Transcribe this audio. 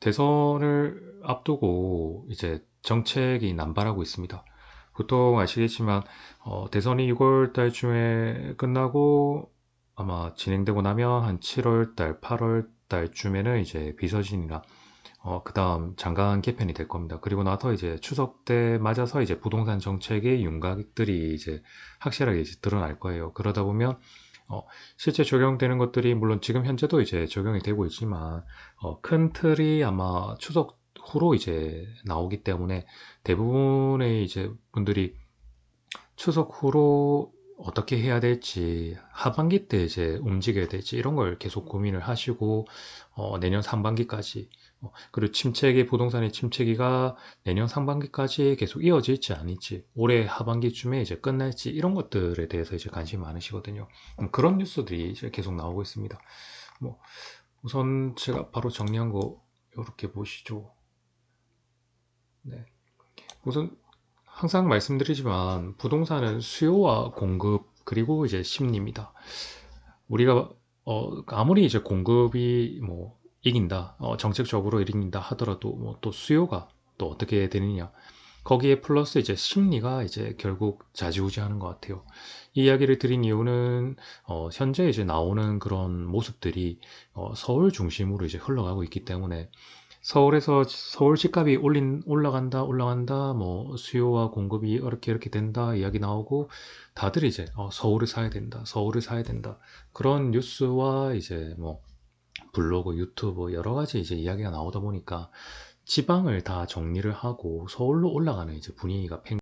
대선을 앞두고 이제 정책이 남발하고 있습니다. 보통 아시겠지만 어, 대선이 6월 달쯤에 끝나고 아마 진행되고 나면 한 7월 달, 8월 달쯤에는 이제 비서진이나 어, 그 다음 장관 개편이 될 겁니다. 그리고 나서 이제 추석 때 맞아서 이제 부동산 정책의 윤곽들이 이제 확실하게 이제 드러날 거예요. 그러다 보면 어, 실제 적용되는 것들이 물론 지금 현재도 이제 적용이 되고 있지만 어, 큰 틀이 아마 추석 후로 이제 나오기 때문에 대부분의 이제 분들이 추석 후로 어떻게 해야 될지 하반기 때 이제 움직여야 될지 이런 걸 계속 고민을 하시고 어, 내년 상반기까지 어, 그리고 침체기 부동산의 침체기가 내년 상반기까지 계속 이어질지 아닐지 올해 하반기쯤에 이제 끝날지 이런 것들에 대해서 이제 관심이 많으시거든요. 음, 그런 뉴스들이 이제 계속 나오고 있습니다. 뭐 우선 제가 바로 정리한 거 이렇게 보시죠. 네. 우선 항상 말씀드리지만 부동산은 수요와 공급 그리고 이제 심리입니다. 우리가 어, 아무리 이제 공급이 뭐 이긴다, 어, 정책적으로 이긴다 하더라도 뭐 또 수요가 또 어떻게 되느냐. 거기에 플러스 이제 심리가 이제 결국 좌지우지하는 것 같아요. 이 이야기를 드린 이유는 어, 현재 이제 나오는 그런 모습들이 어, 서울 중심으로 이제 흘러가고 있기 때문에 서울에서 서울 집값이 올린 올라간다 올라간다 뭐 수요와 공급이 이렇게 이렇게 된다 이야기 나오고 다들 이제 어, 서울을 사야 된다 서울을 사야 된다. 그런 뉴스와 이제 뭐 블로그 유튜브 여러 가지 이제 이야기가 나오다 보니까 지방을 다 정리를 하고 서울로 올라가는 이제 분위기가 팽